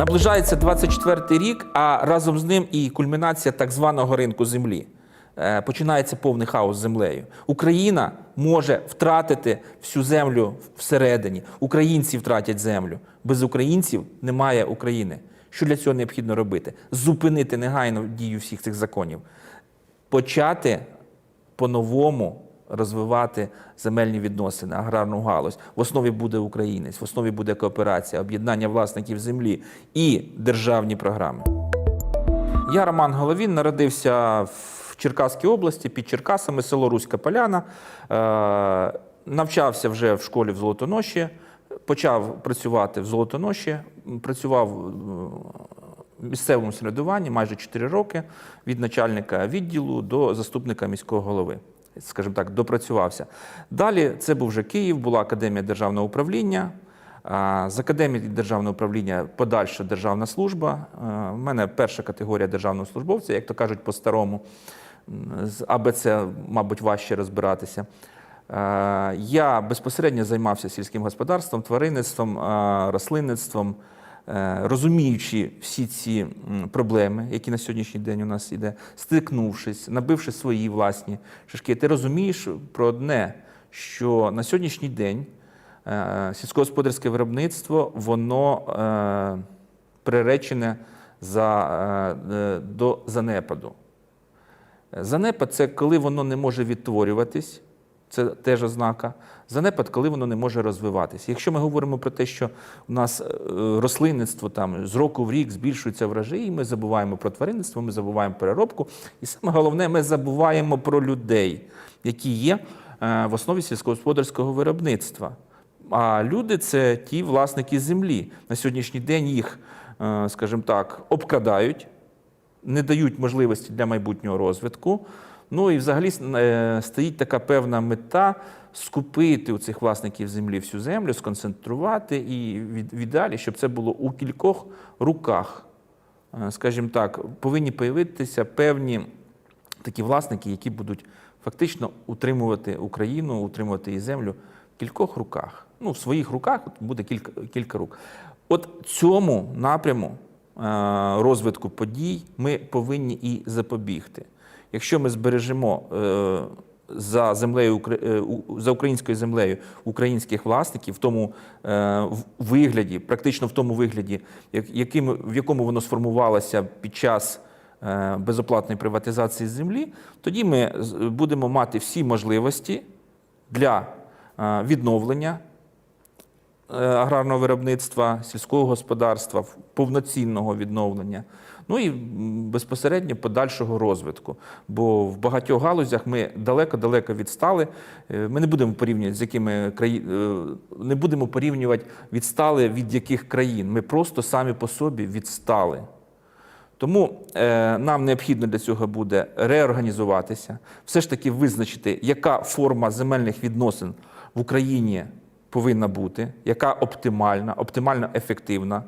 Наближається 24-й рік, а разом з ним і кульмінація так званого ринку землі. Е, Починається повний хаос з землею. Україна може втратити всю землю всередині. Українці втратять землю. Без українців немає України. Що для цього необхідно робити? Зупинити негайно дію всіх цих законів, почати по-новому розвивати земельні відносини, аграрну галузь. В основі буде українець, в основі буде кооперація, об'єднання власників землі і державні програми. Я Роман Головін, народився в Черкаській області під Черкасами, село Руська Поляна. Е, навчався вже в школі в Золотоноші, почав працювати в Золотоноші, працював е, місцевому самоврядуванні майже 4 роки від начальника відділу до заступника міського голови. Скажімо так, допрацювався. Далі це був вже Київ, була академія державного управління. З академії державного управління подальша державна служба. У мене перша категорія державного службовця, як то кажуть по-старому. З АБЦ, мабуть, важче розбиратися. Я безпосередньо займався сільським господарством, тваринництвом, рослинництвом, розуміючи всі ці проблеми, які на сьогоднішній день у нас іде, стикнувшись, набивши свої власні шишки, ти розумієш про одне, що на сьогоднішній день е, сільськогосподарське виробництво воно е, приречене за, е, е, до занепаду. Занепад це коли воно не може відтворюватись, це теж ознака. Занепад, коли воно не може розвиватись. Якщо ми говоримо про те, що у нас е, рослинництво там з року в рік збільшується врожаї, ми забуваємо про тваринництво, ми забуваємо переробку. І саме головне, ми забуваємо про людей, які є е, в основі сільськогосподарського виробництва. А люди це ті власники землі. На сьогоднішній день їх, е, скажімо так, обкрадають не дають можливості для майбутнього розвитку. Ну і взагалі е, стоїть така певна мета скупити у цих власників землі всю землю, сконцентрувати і віддалі, щоб це було у кількох руках. Е, Скажімо так, повинні появитися певні такі власники, які будуть фактично утримувати Україну, утримувати її землю в кількох руках. Ну, в своїх руках буде кілька, кілька рук. От цьому напряму е, розвитку подій ми повинні і запобігти. Якщо ми збережемо е, за землею е, за українською землею українських власників в тому е, вигляді, практично в тому вигляді, яким, в якому воно сформувалося під час безоплатної приватизації землі, тоді ми будемо мати всі можливості для відновлення аграрного виробництва, сільського господарства, повноцінного відновлення, ну і безпосередньо подальшого розвитку. Бо в багатьох галузях ми далеко-далеко відстали. Е, Ми не будемо порівнювати з якими краї... е, не будемо порівнювати відстали від яких країн. Ми просто самі по собі відстали. Тому е, нам необхідно для цього буде реорганізуватися, все ж таки визначити, яка форма земельних відносин в Україні повинна бути, яка оптимальна, оптимально ефективна,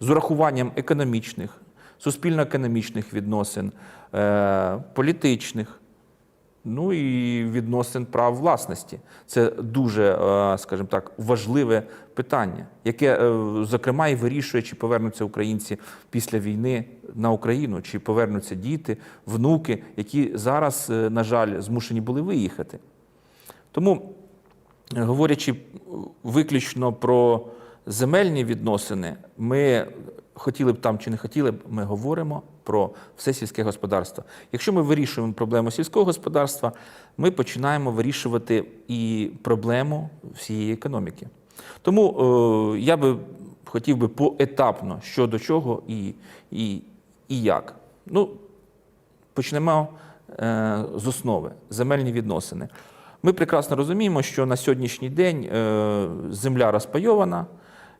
з урахуванням економічних, суспільно-економічних відносин, е, політичних, Ну і відносин прав власності. Це дуже, е, скажімо так, важливе питання, яке, е, зокрема, і вирішує, чи повернуться українці після війни на Україну, чи повернуться діти, внуки, які зараз, на жаль, змушені були виїхати. Тому, говорячи виключно про земельні відносини, ми хотіли б там чи не хотіли б, ми говоримо про все сільське господарство. Якщо ми вирішуємо проблему сільського господарства, ми починаємо вирішувати і проблему всієї економіки. Тому е, я би хотів би поетапно, що до чого і, і, і як. Ну, Почнемо е, з основи земельні відносини. Ми прекрасно розуміємо, що на сьогоднішній день е, земля розпайована,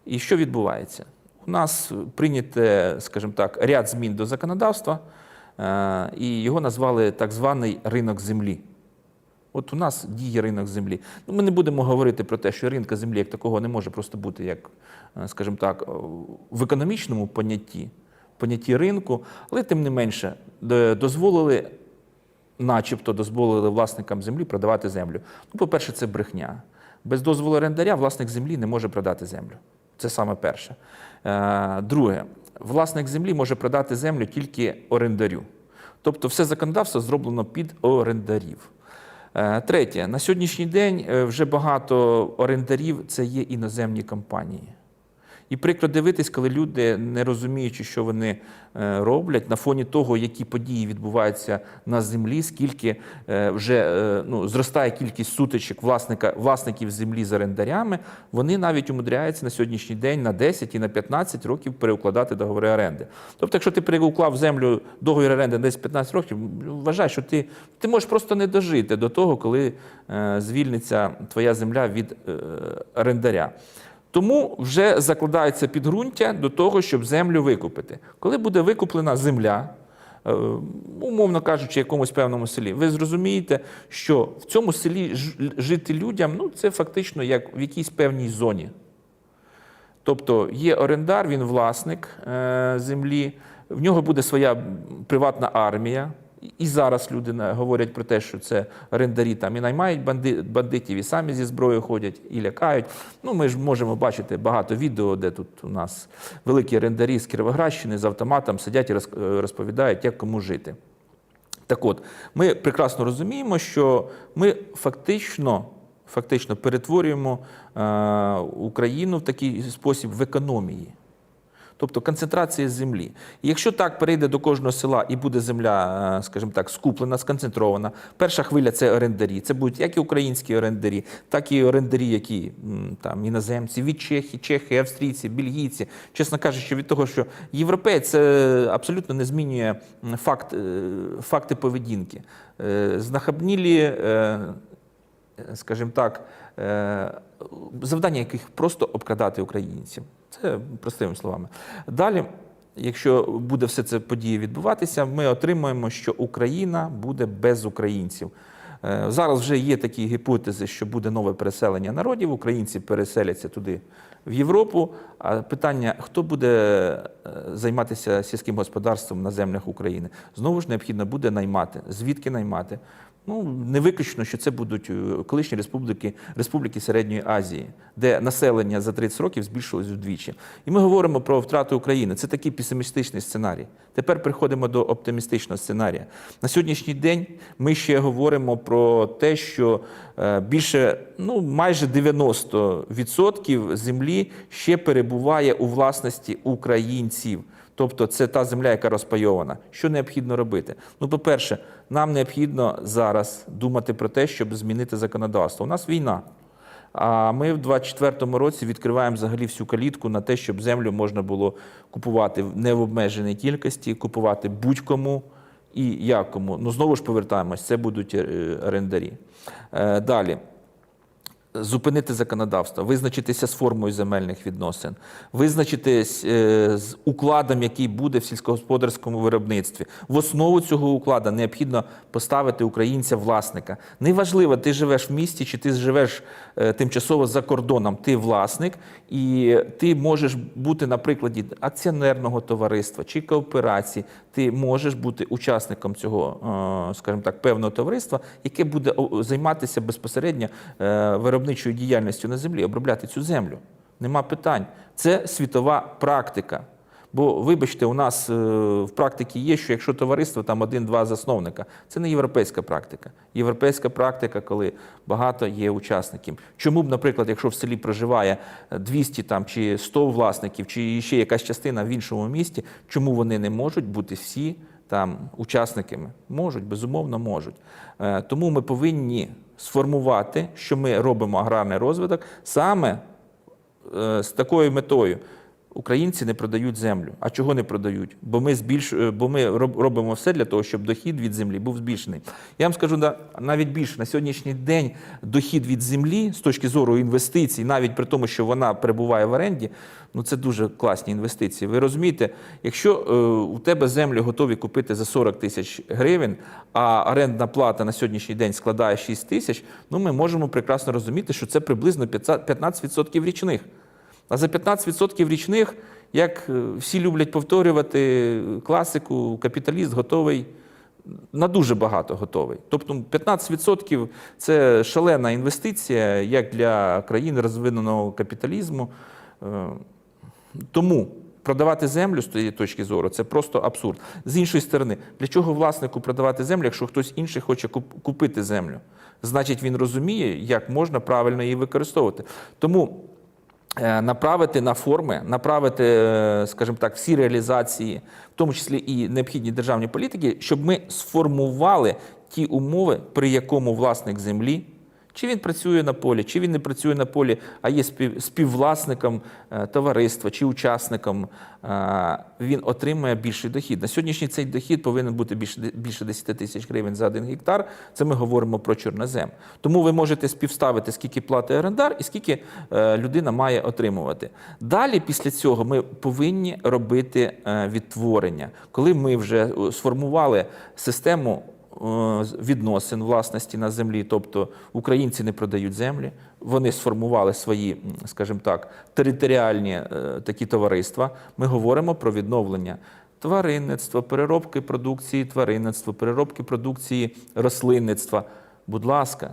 і що відбувається? У нас прийняте, скажімо так, ряд змін до законодавства, е, і його назвали так званий ринок землі. От у нас діє ринок землі. Ну, ми не будемо говорити про те, що ринка землі як такого не може просто бути, як, е, скажімо так, в економічному понятті, понятті ринку, але тим не менше дозволили, начебто дозволили власникам землі продавати землю. Ну, по-перше, це брехня. Без дозволу орендаря власник землі не може продати землю. Це саме перше. Е, Друге, власник землі може продати землю тільки орендарю. Тобто все законодавство зроблено під орендарів. Е, Третє, на сьогоднішній день е, вже багато орендарів це є іноземні компанії. І прикро дивитись, коли люди, не розуміючи, що вони е, роблять, на фоні того, які події відбуваються на землі, скільки е, вже е, ну, зростає кількість сутичок власника, власників землі з орендарями, вони навіть умудряються на сьогоднішній день на 10 і на 15 років переукладати договори оренди. Тобто, якщо ти переуклав землю договір оренди на 10-15 років, вважай, що ти, ти можеш просто не дожити до того, коли звільниться твоя земля від орендаря. Тому вже закладається підґрунтя до того, щоб землю викупити. Коли буде викуплена земля, е, умовно кажучи, якомусь певному селі, ви зрозумієте, що в цьому селі жити людям ну, це фактично як в якійсь певній зоні. Тобто є орендар, він власник е, землі, в нього буде своя приватна армія. І зараз люди говорять про те, що це орендарі там і наймають банди, бандитів, і самі зі зброєю ходять і лякають. Ну, ми ж можемо бачити багато відео, де тут у нас великі орендарі з Кіровоградщини з автоматом сидять і е, розповідають, як кому жити. Так от, ми прекрасно розуміємо, що ми фактично, фактично перетворюємо е, Україну в такий спосіб в економії. Тобто концентрація землі. І якщо так перейде до кожного села і буде земля, е, скажімо так, скуплена, сконцентрована, перша хвиля це орендарі. Це будуть як і українські орендарі, так і орендарі, які там іноземці від Чехії, чехи, австрійці, бельгійці. Чесно кажучи, від того, що європейць це абсолютно не змінює факт, е, факти поведінки. Е, Знахабнілі, скажімо так, завдання яких просто обкрадати українців. Це простими словами. Далі, якщо буде все це події відбуватися, ми отримаємо, що Україна буде без українців. Е, Зараз вже є такі гіпотези, що буде нове переселення народів, українці переселяться туди в Європу. А питання, хто буде е, займатися сільським господарством на землях України, знову ж необхідно буде наймати. Звідки наймати? Ну, не виключно, що це будуть е, колишні республіки, республіки Середньої Азії, де населення за 30 років збільшилось вдвічі. І ми говоримо про втрату України. Це такий песимістичний сценарій. Тепер приходимо до оптимістичного сценарія. На сьогоднішній день ми ще говоримо про те, що е, більше, ну майже 90% землі ще перебуває у власності українців. Тобто це та земля, яка розпайована. Що необхідно робити? Ну, по-перше, нам необхідно зараз думати про те, щоб змінити законодавство. У нас війна. А ми в 24-му році відкриваємо взагалі всю калітку на те, щоб землю можна було купувати не в необмеженій кількості, купувати будь-кому і якому. Ну знову ж повертаємось, це будуть е, орендарі. Е, Далі зупинити законодавство, визначитися з формою земельних відносин, визначитись е, з укладом, який буде в сільськогосподарському виробництві. В основу цього укладу необхідно поставити українця-власника. Неважливо, ти живеш в місті чи ти живеш е, тимчасово за кордоном. Ти власник, і ти можеш бути на прикладі акціонерного товариства чи кооперації. Ти можеш бути учасником цього, е, скажімо так, певного товариства, яке буде займатися безпосередньо е, виробничою діяльністю на землі, обробляти цю землю. Нема питань. Це світова практика. Бо, вибачте, у нас е, в практиці є, що якщо товариство там один-два засновника, це не європейська практика. Європейська практика, коли багато є учасників. Чому б, наприклад, якщо в селі проживає 200 там, чи 100 власників, чи ще якась частина в іншому місті, чому вони не можуть бути всі там учасниками? Можуть, безумовно, можуть. Е, Тому ми повинні сформувати, що ми робимо аграрний розвиток саме е, з такою метою. Українці не продають землю. А чого не продають? Бо ми збільш... е, бо ми робимо все для того, щоб дохід від землі був збільшений. Я вам скажу навіть більше на сьогоднішній день дохід від землі з точки зору інвестицій, навіть при тому, що вона перебуває в оренді, ну це дуже класні інвестиції. Ви розумієте, якщо е, у тебе землю готові купити за 40 тисяч гривень, а орендна плата на сьогоднішній день складає 6 тисяч, ну ми можемо прекрасно розуміти, що це приблизно 15% річних. А за 15% річних, як е, всі люблять повторювати класику, капіталіст готовий на дуже багато готовий. Тобто 15% це шалена інвестиція як для країн розвиненого капіталізму. Е, Тому продавати землю з тієї точки зору це просто абсурд. З іншої сторони, для чого власнику продавати землю, якщо хтось інший хоче купити землю? Значить, він розуміє, як можна правильно її використовувати. Тому направити на форми, направити, е, скажімо так, всі реалізації, в тому числі і необхідні державні політики, щоб ми сформували ті умови, при якому власник землі. Чи він працює на полі, чи він не працює на полі, а є співвласником е, товариства чи учасником, е, він отримує більший дохід. На сьогоднішній цей дохід повинен бути більше, 10 тисяч гривень за один гектар. Це ми говоримо про чорнозем. Тому ви можете співставити, скільки платить орендар і скільки е, людина має отримувати. Далі, після цього, ми повинні робити відтворення. Коли ми вже сформували систему відносин власності на землі, тобто українці не продають землі, вони сформували свої, скажімо так, територіальні е, такі товариства. Ми говоримо про відновлення тваринництва, переробки продукції тваринництва, переробки продукції рослинництва. Будь ласка,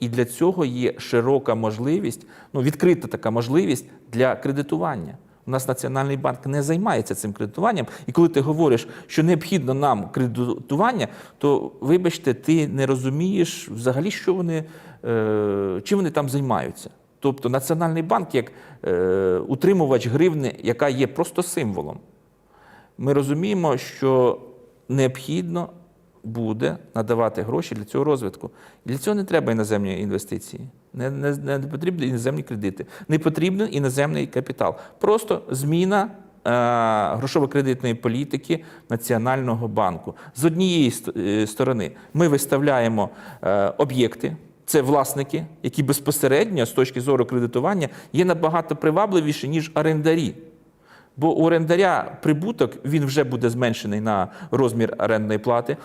і для цього є широка можливість, ну відкрита така можливість для кредитування. У нас Національний банк не займається цим кредитуванням. І коли ти говориш, що необхідно нам кредитування, то вибачте, ти не розумієш взагалі, що вони, е, чим вони там займаються. Тобто Національний банк як е, утримувач гривни, яка є просто символом. Ми розуміємо, що необхідно буде надавати гроші для цього розвитку. Для цього не треба іноземні інвестиції, не, не, не потрібні іноземні кредити, не потрібен іноземний капітал. Просто зміна е, грошово-кредитної політики Національного банку. З однієї е, сторони ми виставляємо е, об'єкти. Це власники, які безпосередньо з точки зору кредитування є набагато привабливіші, ніж орендарі. Бо у орендаря прибуток він вже буде зменшений на розмір орендної плати.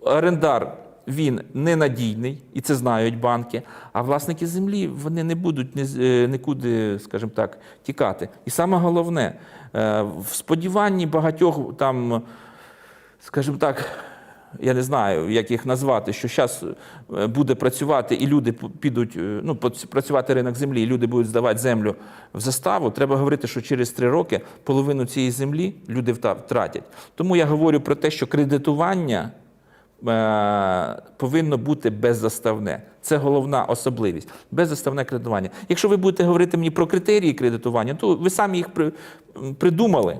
Орендар він ненадійний, і це знають банки. А власники землі вони не будуть е, нікуди, скажімо так, тікати. І саме головне, е, в сподіванні багатьох там, скажімо так, я не знаю, як їх назвати, що зараз буде працювати і люди підуть, е, ну, працювати ринок землі, і люди будуть здавати землю в заставу. Треба говорити, що через три роки половину цієї землі люди втратять. Тому я говорю про те, що кредитування е, повинно бути беззаставне. Це головна особливість. Беззаставне кредитування. Якщо ви будете говорити мені про критерії кредитування, то ви самі їх при- придумали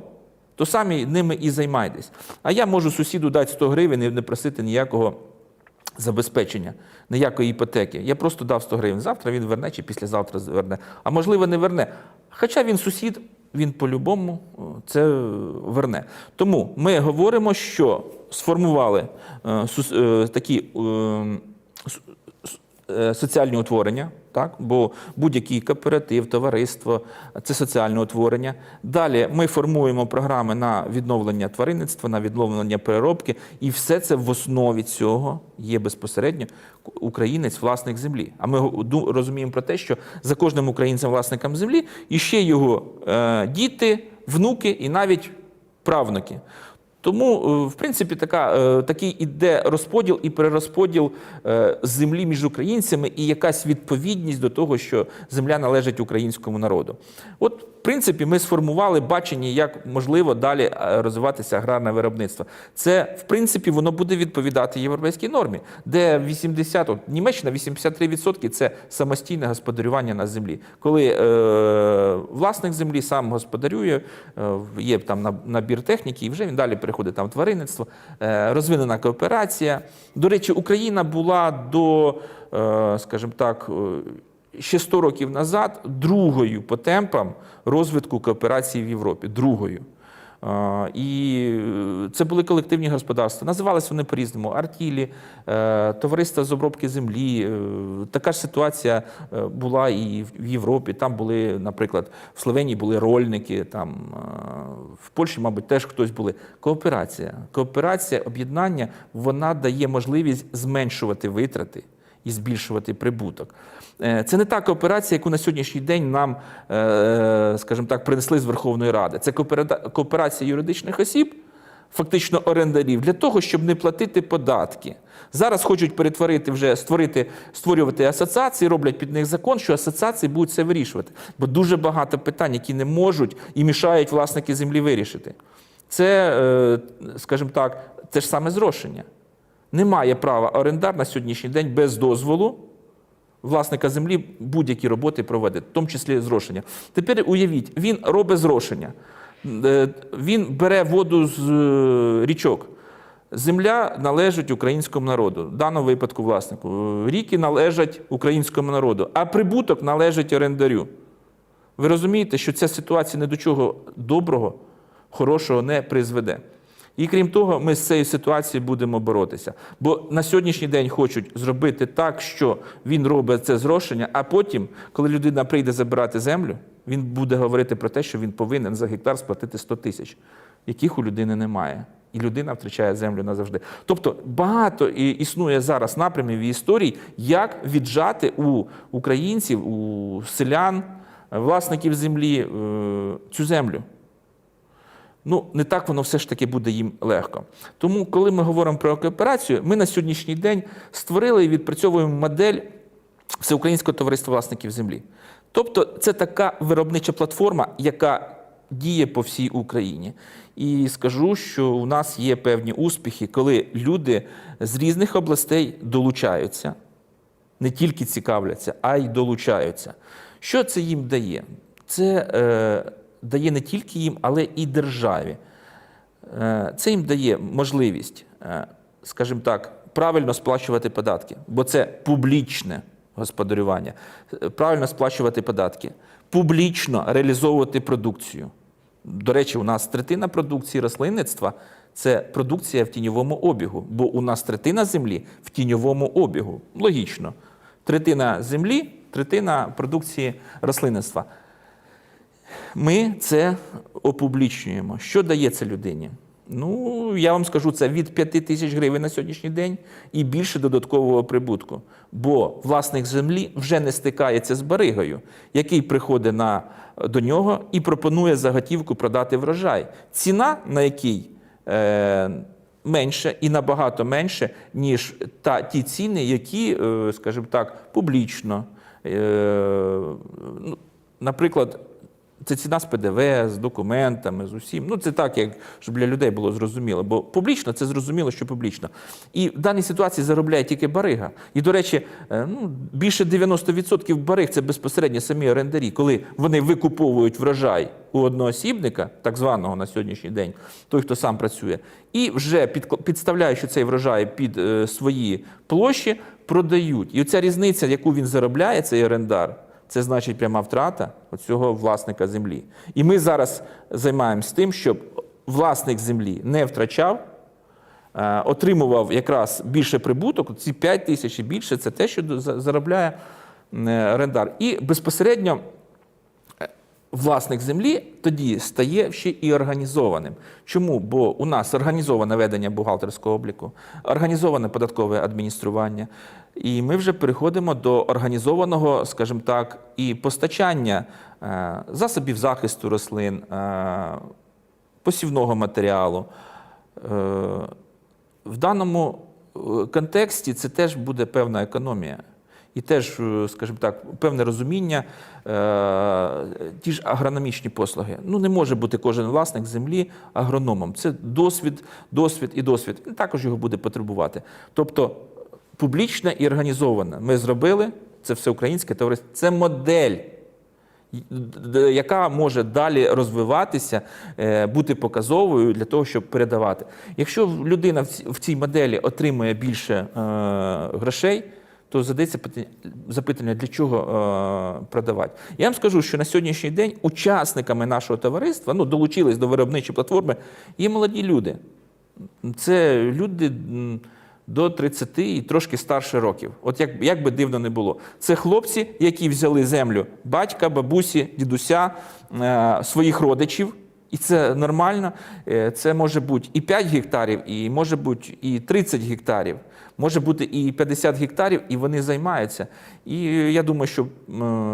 то самі ними і займайтесь. А я можу сусіду дати 100 гривень і не просити ніякого забезпечення, ніякої іпотеки. Я просто дав 100 гривень. Завтра він верне чи післязавтра верне. А можливо, не верне. Хоча він сусід, він по-любому це верне. Тому ми говоримо, що сформували е, е, такі. Е, Соціальні утворення, так? бо будь-який кооператив, товариство це соціальне утворення. Далі ми формуємо програми на відновлення тваринництва, на відновлення переробки, і все це в основі цього є безпосередньо українець, власник землі. А ми розуміємо про те, що за кожним українцем власником землі і ще його е, діти, внуки і навіть правнуки. Тому, е, в принципі, така, е, такий іде розподіл і перерозподіл е, землі між українцями і якась відповідність до того, що земля належить українському народу. От, в принципі, ми сформували бачення, як можливо далі е, розвиватися аграрне виробництво. Це, в принципі, воно буде відповідати європейській нормі, де 80, от, Німеччина 83% це самостійне господарювання на землі. Коли е, власник землі сам господарює, е, є там на- набір техніки, і вже він далі переходить там тваринництво, е, розвинена кооперація. До речі, Україна була до, е, скажімо так, е, ще 100 років назад другою по темпам розвитку кооперації в Європі. Другою. І е, це були колективні господарства. Називалися вони по-різному: артілі, е, товариства з обробки землі. Е, Така ж ситуація була і в Європі. Там були, наприклад, в Словенії були рольники, там в Польщі, мабуть, теж хтось були. Кооперація. Кооперація, об'єднання, вона дає можливість зменшувати витрати і збільшувати прибуток. Е, Це не та кооперація, яку на сьогоднішній день нам, е, скажімо так, принесли з Верховної Ради. Це кооперація юридичних осіб, фактично орендарів для того, щоб не платити податки. Зараз хочуть перетворити вже створити, створювати асоціації, роблять під них закон, що асоціації будуть це вирішувати. Бо дуже багато питань, які не можуть і мішають власники землі вирішити. Це, е, скажімо так, те ж саме зрошення. Немає права орендар на сьогоднішній день без дозволу власника землі будь-які роботи проводити, в тому числі зрошення. Тепер уявіть, він робить зрошення, Е, він бере воду з е, річок. Земля належить українському народу, в даному випадку власнику. Ріки належать українському народу, а прибуток належить орендарю. Ви розумієте, що ця ситуація ні до чого доброго, хорошого не призведе. І крім того, ми з цією ситуацією будемо боротися. Бо на сьогоднішній день хочуть зробити так, що він робить це зрошення, а потім, коли людина прийде забирати землю, він буде говорити про те, що він повинен за гектар сплатити 100 тисяч, яких у людини немає. І людина втрачає землю назавжди. Тобто багато існує зараз напрямів і історій, як віджати у українців, у селян, власників землі е, цю землю. Ну, не так воно все ж таки буде їм легко. Тому, коли ми говоримо про кооперацію, ми на сьогоднішній день створили і відпрацьовуємо модель Всеукраїнського товариства власників землі. Тобто, це така виробнича платформа, яка діє по всій Україні. І скажу, що у нас є певні успіхи, коли люди з різних областей долучаються не тільки цікавляться, а й долучаються. Що це їм дає? Це е, дає не тільки їм, але і державі. Е, це їм дає можливість, е, скажімо так, правильно сплачувати податки, бо це публічне господарювання, Е, правильно сплачувати податки, публічно реалізовувати продукцію. До речі, у нас третина продукції рослинництва це продукція в тіньовому обігу, бо у нас третина землі в тіньовому обігу. Логічно. Третина землі, третина продукції рослинництва. Ми це опублічнюємо. Що дає це людині? Ну, я вам скажу, це від 5 тисяч гривень на сьогоднішній день і більше додаткового прибутку. Бо власник землі вже не стикається з баригою, який приходить на, до нього і пропонує за готівку продати врожай. Ціна, на якій е, менше і набагато менше, ніж та, ті ціни, які, е, скажімо так, публічно. Е, ну, наприклад, це ціна з ПДВ, з документами, з усім. Ну, це так, як щоб для людей було зрозуміло. Бо публічно це зрозуміло, що публічно. І в даній ситуації заробляє тільки барига. І, до речі, е, ну, більше 90% бариг це безпосередньо самі орендарі, коли вони викуповують врожай у одноосібника, так званого на сьогоднішній день, той, хто сам працює, і вже підставляючи цей врожай під е, свої площі, продають. І оця різниця, яку він заробляє, цей орендар. Це значить пряма втрата цього власника землі. І ми зараз займаємось тим, щоб власник землі не втрачав, е, отримував якраз більше прибуток. Ці 5 тисяч і більше це те, що заробляє е, орендар. І безпосередньо власник землі тоді стає ще і організованим. Чому? Бо у нас організоване ведення бухгалтерського обліку, організоване податкове адміністрування. І ми вже переходимо до організованого, скажімо так, і постачання е, засобів захисту рослин, е, посівного матеріалу. Е, В даному контексті це теж буде певна економія. І теж, е, скажімо так, певне розуміння, е, ті ж агрономічні послуги. Ну, не може бути кожен власник землі агрономом. Це досвід, досвід і досвід. Він також його буде потребувати. Тобто, публічне і організоване. Ми зробили це всеукраїнське товариство. Це модель яка може далі розвиватися, е, бути показовою для того, щоб передавати. Якщо людина в цій моделі отримує більше грошей, то задається питання- запитання, для чого е, продавати. Я вам скажу, що на сьогоднішній день учасниками нашого товариства ну, долучились до виробничої платформи є молоді люди. Це люди до 30 і трошки старше років. От як, як би дивно не було. Це хлопці, які взяли землю батька, бабусі, дідуся, е, своїх родичів І це нормально. Е, Це може бути і 5 гектарів, і може бути і 30 гектарів, може бути і 50 гектарів, і вони займаються. І я думаю, що,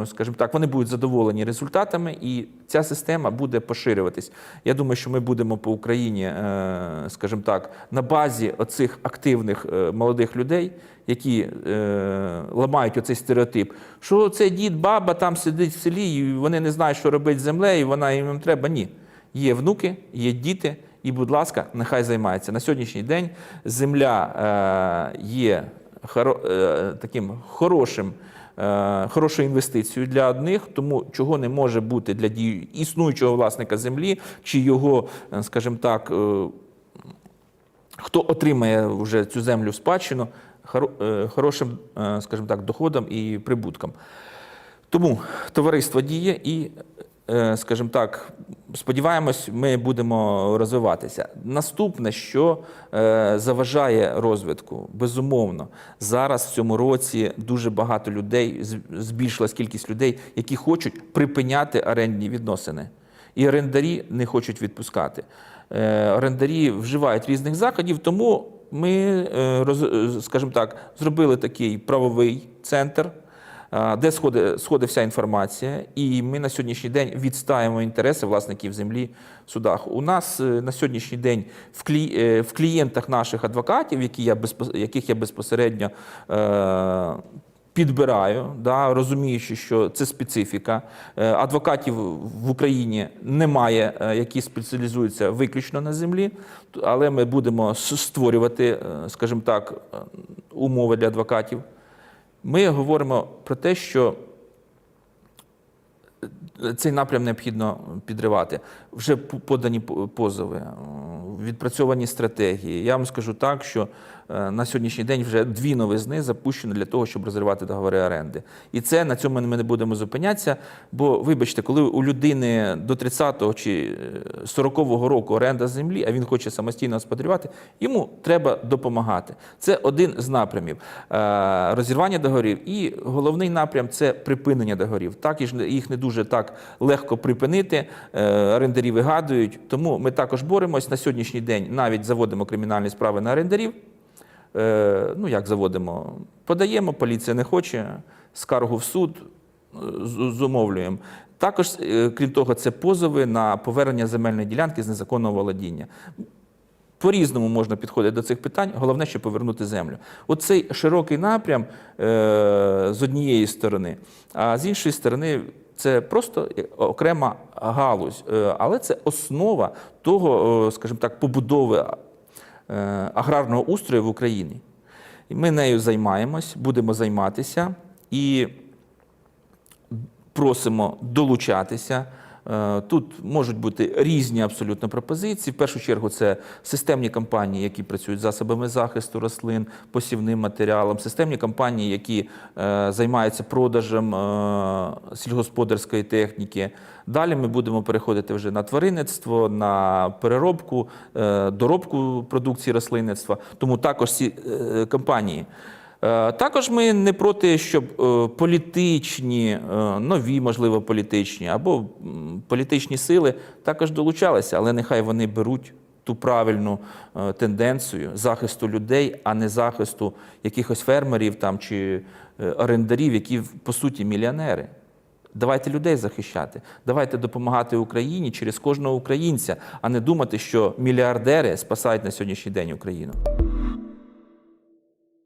скажімо так, вони будуть задоволені результатами, і ця система буде поширюватись. Я думаю, що ми будемо по Україні, е, скажімо так, на базі оцих активних е, молодих людей, які е, ламають оцей стереотип, що цей дід, баба там сидить в селі, і вони не знають, що робити з землею, і вона їм треба. Ні. Є внуки, є діти, і, будь ласка, нехай займаються. На сьогоднішній день земля е, є е, таким хорошим. е, Хорошою інвестицією для одних, тому чого не може бути для існуючого власника землі, чи його, скажімо так, хто отримає вже цю землю в спадщину хоро- хорошим, скажімо так, доходом і прибутком. Тому товариство діє і, скажімо так, сподіваємось, ми будемо розвиватися. Наступне, що е, заважає розвитку, безумовно, зараз в цьому році дуже багато людей, збільшилась кількість людей, які хочуть припиняти орендні відносини. І орендарі не хочуть відпускати. Е, Орендарі вживають різних заходів, тому ми, е, е, скажімо так, зробили такий правовий центр, е, де сходить, сходить вся інформація, і ми на сьогоднішній день відстаємо інтереси власників землі в судах. У нас е, на сьогоднішній день в, клі, е, в клієнтах наших адвокатів, які я безпос- яких я безпосередньо е, підбираю, да, розуміючи, що це специфіка. Е, Адвокатів в Україні немає, які спеціалізуються виключно на землі, але ми будемо створювати, скажімо так, умови для адвокатів. Ми говоримо про те, що цей напрям необхідно підривати. Вже подані позови, е, відпрацьовані стратегії. Я вам скажу так, що е, на сьогоднішній день вже дві новизни запущені для того, щоб розривати договори оренди. І це на цьому ми не будемо зупинятися. Бо, вибачте, коли у людини до 30-го чи е, 40-го року оренда землі, а він хоче самостійно господарювати, йому треба допомагати. Це один з напрямів Е, розірвання договорів. І головний напрям це припинення договорів. Так і ж їх не дуже так легко припинити. Е, Орендарі вигадують. Тому ми також боремось на сьогоднішній день. Навіть заводимо кримінальні справи на орендарів. Е, Ну як заводимо? Подаємо, поліція не хоче, скаргу в суд е, зумовлюємо. Також, е, крім того, це позови на повернення земельної ділянки з незаконного володіння. По-різному можна підходити до цих питань, головне, щоб повернути землю. Оцей широкий напрям з однієї сторони, а з іншої сторони, це просто окрема галузь, але це основа того, скажімо так, побудови аграрного устрою в Україні. Ми нею займаємось, будемо займатися і просимо долучатися. Е, Тут можуть бути різні абсолютно пропозиції. В першу чергу це системні компанії, які працюють засобами захисту рослин, посівним матеріалом, системні компанії, які е, займаються продажем е, сільгосподарської техніки. Далі ми будемо переходити вже на тваринництво, на переробку, доробку продукції рослинництва. Тому також ці компанії. Е, Також ми не проти, щоб е, політичні, е, нові, можливо, політичні або політичні сили також долучалися, але нехай вони беруть ту правильну тенденцію захисту людей, а не захисту якихось фермерів там чи орендарів, які по суті мільйонери. Давайте людей захищати, давайте допомагати Україні через кожного українця, а не думати, що мільярдери спасають на сьогоднішній день Україну.